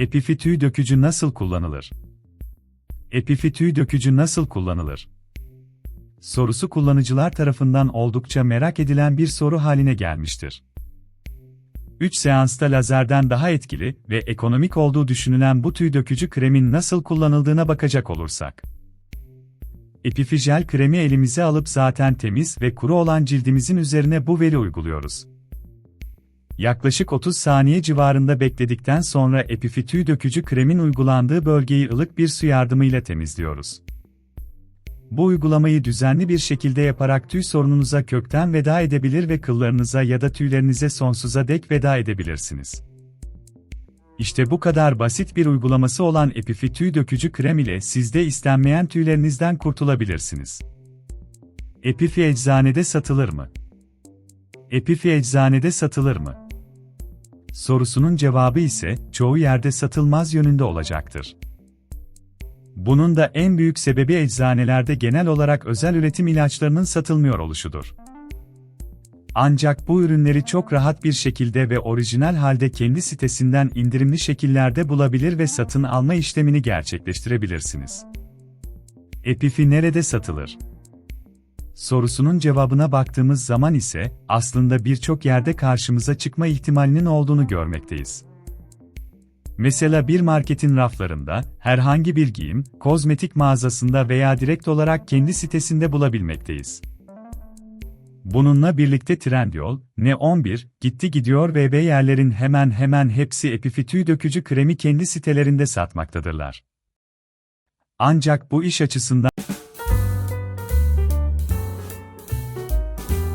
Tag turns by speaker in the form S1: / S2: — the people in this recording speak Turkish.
S1: Epifi tüy dökücü nasıl kullanılır? Epifi tüy dökücü nasıl kullanılır? Sorusu kullanıcılar tarafından oldukça merak edilen bir soru haline gelmiştir. 3 seansta lazerden daha etkili ve ekonomik olduğu düşünülen bu tüy dökücü kremin nasıl kullanıldığına bakacak olursak. Epifijel kremi elimize alıp zaten temiz ve kuru olan cildimizin üzerine bu veri uyguluyoruz. Yaklaşık 30 saniye civarında bekledikten sonra epifi tüy dökücü kremin uygulandığı bölgeyi ılık bir su yardımıyla temizliyoruz. Bu uygulamayı düzenli bir şekilde yaparak tüy sorununuza kökten veda edebilir ve kıllarınıza ya da tüylerinize sonsuza dek veda edebilirsiniz. İşte bu kadar basit bir uygulaması olan Epifi tüy dökücü krem ile siz de istenmeyen tüylerinizden kurtulabilirsiniz. Epifi eczanede satılır mı? Epifi eczanede satılır mı? Sorusunun cevabı ise çoğu yerde satılmaz yönünde olacaktır. Bunun da en büyük sebebi eczanelerde genel olarak özel üretim ilaçlarının satılmıyor oluşudur. Ancak bu ürünleri çok rahat bir şekilde ve orijinal halde kendi sitesinden indirimli şekillerde bulabilir ve satın alma işlemini gerçekleştirebilirsiniz. Epifi nerede satılır? Sorusunun cevabına baktığımız zaman ise aslında birçok yerde karşımıza çıkma ihtimalinin olduğunu görmekteyiz. Mesela bir marketin raflarında, herhangi bir giyim, kozmetik mağazasında veya direkt olarak kendi sitesinde bulabilmekteyiz. Bununla birlikte Trendyol, Ne11, Gitti Gidiyor VB yerlerin hemen hemen hepsi Epifi tüy dökücü kremi kendi sitelerinde satmaktadırlar. Ancak bu iş açısından